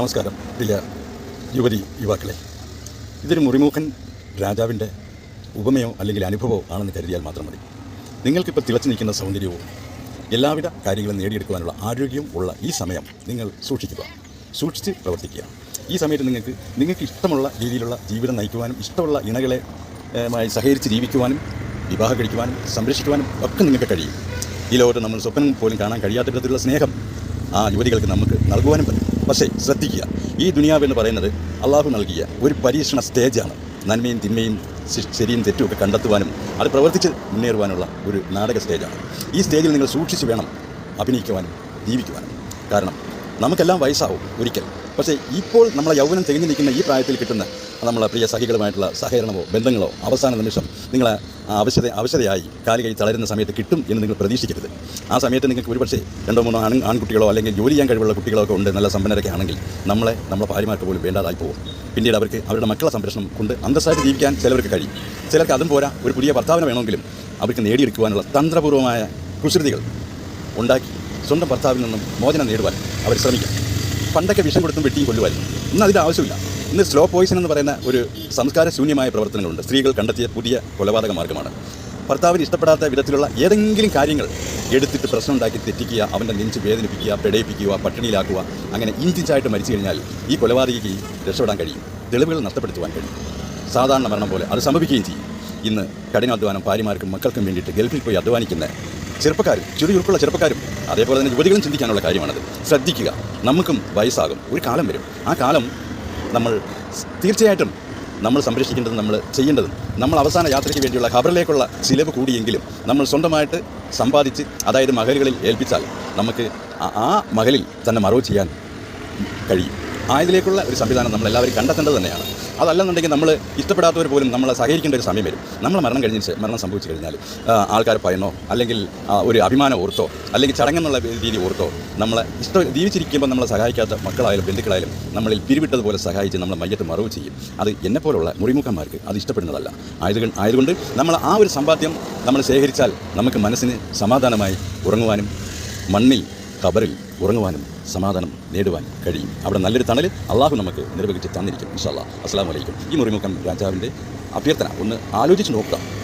നമസ്കാരം. പ്രിയ യുവതി യുവാക്കളെ. ഇതൊരു മുറിമൂഖൻ രാജാവിന്റെ ഉപമയോ അല്ലെങ്കിൽ അനുഭവമോ ആണെന്ന് കരുതിയാൽ മാത്രം മതി. നിങ്ങൾക്കിപ്പോൾ തിളച്ചു നിൽക്കുന്ന സൗന്ദര്യവും എല്ലാവിധ കാര്യങ്ങളും നേടിയെടുക്കുവാനുള്ള ആരോഗ്യവും ഉള്ള ഈ സമയം നിങ്ങൾ സൂക്ഷിക്കുക. സൂക്ഷിച്ച് പ്രവർത്തിക്കുക. ഈ സമയത്ത് നിങ്ങൾക്ക് നിങ്ങൾക്ക് ഇഷ്ടമുള്ള രീതിയിലുള്ള ജീവിതം നയിക്കുവാനും ഇഷ്ടമുള്ള ഇണകളെ സഹകരിച്ച് ജീവിക്കുവാനും വിവാഹം കഴിക്കുവാനും സംരക്ഷിക്കുവാനും ഒക്കെ നിങ്ങൾക്ക് കഴിയും. ഈ ലോകത്ത് നമ്മൾ സ്വപ്നം പോലും കാണാൻ കഴിയാത്ത വിധത്തിലുള്ള സ്നേഹം ആ യുവതികൾക്ക് നമുക്ക് നൽകുവാനും പറ്റും. പക്ഷേ ശ്രദ്ധിക്കുക. ഈ ദുനിയാവ് എന്ന് പറയുന്നത് അള്ളാഹു നൽകിയ ഒരു പരീക്ഷണ സ്റ്റേജാണ്. നന്മയും തിന്മയും ശരിയും തെറ്റും ഒക്കെ കണ്ടെത്തുവാനും അത് പ്രവർത്തിച്ച് മുന്നേറുവാനുള്ള ഒരു നാടക സ്റ്റേജാണ്. ഈ സ്റ്റേജിൽ നിങ്ങൾ സൂക്ഷിച്ച് വേണം അഭിനയിക്കുവാനും ജീവിക്കുവാനും. കാരണം നമുക്കെല്ലാം വയസ്സാവും ഒരിക്കൽ. പക്ഷേ ഇപ്പോൾ നമ്മളെ യൗവനം തികഞ്ഞു നിൽക്കുന്ന ഈ പ്രായത്തിൽ കിട്ടുന്ന നമ്മളെ പ്രിയ സഖികളുമായിട്ടുള്ള സഹകരണമോ ബന്ധങ്ങളോ അവസാന നിമിഷം നിങ്ങളെ ആവശ്യത അവശത അവശതയായി കാലി കൈ തളരുന്ന സമയത്ത് കിട്ടും എന്ന് നിങ്ങൾ പ്രതീക്ഷിക്കരുത്. ആ സമയത്ത് നിങ്ങൾക്ക് ഒരുപക്ഷെ രണ്ടോ മൂന്നോ ആണ് ആൺകുട്ടികളോ അല്ലെങ്കിൽ ജോലി ചെയ്യാൻ കഴിവുള്ള കുട്ടികളോ ഒക്കെ ഉണ്ട് നല്ല സമ്പന്നരൊക്കെ ആണെങ്കിൽ നമ്മളെ നമ്മളെ ഭാര്യമാർക്ക് പോലും വേണ്ടാതായി പോകും. പിന്നീട് അവർക്ക് അവരുടെ മക്കളെ സംരക്ഷണം കൊണ്ട് അന്തസ്സായിട്ട് ജീവിക്കാൻ ചിലവർക്ക് കഴിയും. ചിലർക്ക് അതും പോരാ ഒരു പുതിയ ഭർത്താവിനെ വേണമെങ്കിലും അവർക്ക് നേടിയെടുക്കുവാനുള്ള തന്ത്രപൂർവമായ കുസൃതികൾ ഉണ്ടാക്കി സ്വന്തം ഭർത്താവിൽ നിന്നും മോചനം നേടുവാൻ അവർ ശ്രമിക്കും. പണ്ടൊക്കെ വിഷം കൊടുത്തും വെട്ടിയും കൊല്ലുമായിരുന്നു. ഇന്ന് അതിന്റെ ആവശ്യമില്ല. ഇന്ന് സ്ലോ പോയിസൺ എന്ന് പറയുന്ന ഒരു സംസ്കാര ശൂന്യമായ പ്രവർത്തനങ്ങളുണ്ട്. സ്ത്രീകൾ കണ്ടെത്തിയ പുതിയ കൊലപാതക മാർഗമാണ് ഭർത്താവിന് ഇഷ്ടപ്പെടാത്ത വിധത്തിലുള്ള ഏതെങ്കിലും കാര്യങ്ങൾ എടുത്തിട്ട് പ്രശ്നം ഉണ്ടാക്കി തെറ്റിക്കുക അവന്റെ നെഞ്ച് വേദനിപ്പിക്കുക പെടയിപ്പിക്കുക പട്ടിണിയിലാക്കുക അങ്ങനെ ഇഞ്ചിഞ്ചായിട്ട് മരിച്ചു കഴിഞ്ഞാൽ ഈ കൊലപാതകയ്ക്ക് രക്ഷപ്പെടാൻ കഴിയും. തെളിവുകൾ നഷ്ടപ്പെടുത്തുവാൻ കഴിയും. സാധാരണ മരണം പോലെ അത് സംഭവിക്കുകയും ചെയ്യും. ഇന്ന് കഠിനാധ്വാനം ഭാര്യമാർക്കും മക്കൾക്കും വേണ്ടിയിട്ട് ഗൾഫിൽ പോയി അധ്വാനിക്കുന്ന ചെറുപ്പക്കാരും ചുറുചുറുക്കുള്ള ചെറുപ്പക്കാരും അതേപോലെ തന്നെ യുവതികളും ചിന്തിക്കാനുള്ള കാര്യമാണത്. ശ്രദ്ധിക്കുക. നമുക്കും വയസ്സാകും. ഒരു കാലം വരും. ആ കാലം നമ്മൾ തീർച്ചയായിട്ടും നമ്മൾ സംരക്ഷിക്കേണ്ടതും നമ്മൾ ചെയ്യേണ്ടതും. നമ്മൾ അവസാന യാത്രയ്ക്ക് വേണ്ടിയുള്ള ഖബറിലേക്കുള്ള ചിലവ് കൂടിയെങ്കിലും നമ്മൾ സ്വന്തമായിട്ട് സമ്പാദിച്ച് അതായത് മഹലുകളിൽ ഏൽപ്പിച്ചാൽ നമുക്ക് ആ- മഹലിൽ തന്നെ മറവ് ചെയ്യാൻ കഴിയും. ആയതിലേക്കുള്ള ഒരു സംവിധാനം നമ്മൾ എല്ലാവരും കണ്ടെത്തേണ്ടത് തന്നെയാണ്. അതല്ലെന്നുണ്ടെങ്കിൽ നമ്മൾ ഇഷ്ടപ്പെടാത്തവർ പോലും നമ്മളെ സഹകരിക്കേണ്ട ഒരു സമയം വരും. നമ്മൾ മരണം കഴിഞ്ഞ് മരണം സംഭവിച്ചു കഴിഞ്ഞാൽ ആൾക്കാർ പയനോ അല്ലെങ്കിൽ ഒരു അഭിമാനം ഓർത്തോ അല്ലെങ്കിൽ ചടങ്ങെന്നുള്ള രീതി ഓർത്തോ നമ്മളെ ഇഷ്ടം ജീവിച്ചിരിക്കുമ്പോൾ നമ്മളെ സഹായിക്കാത്ത മക്കളായാലും ബന്ധുക്കളായാലും നമ്മളിൽ പിരിവിട്ടതുപോലെ സഹായിച്ച് നമ്മളെ മയ്യത്ത് മറവ് ചെയ്യും. അത് എന്നെപ്പോലുള്ള മുറിമുഖന്മാർക്ക് അത് ഇഷ്ടപ്പെടുന്നതല്ല. ആയതുകൊണ്ട് ആയതുകൊണ്ട് നമ്മൾ ആ ഒരു സമ്പാദ്യം നമ്മൾ ശേഖരിച്ചാൽ നമുക്ക് മനസ്സിന് സമാധാനമായി ഉറങ്ങുവാനും മണ്ണിൽ ഖബറിൽ ഉറങ്ങുവാനും സമാധാനം നേടുവാൻ കഴിയും. അവിടെ നല്ലൊരു തണൽ അള്ളാഹു നമുക്ക് നിർവഹിച്ച് തന്നിരിക്കും ഇൻഷാല്ലാ അസ്സാം വലൈക്കും ഈ മുറിമുഖം രാജാവിന്റെ അഭ്യർത്ഥന. ഒന്ന് ആലോചിച്ച് നോക്കുക.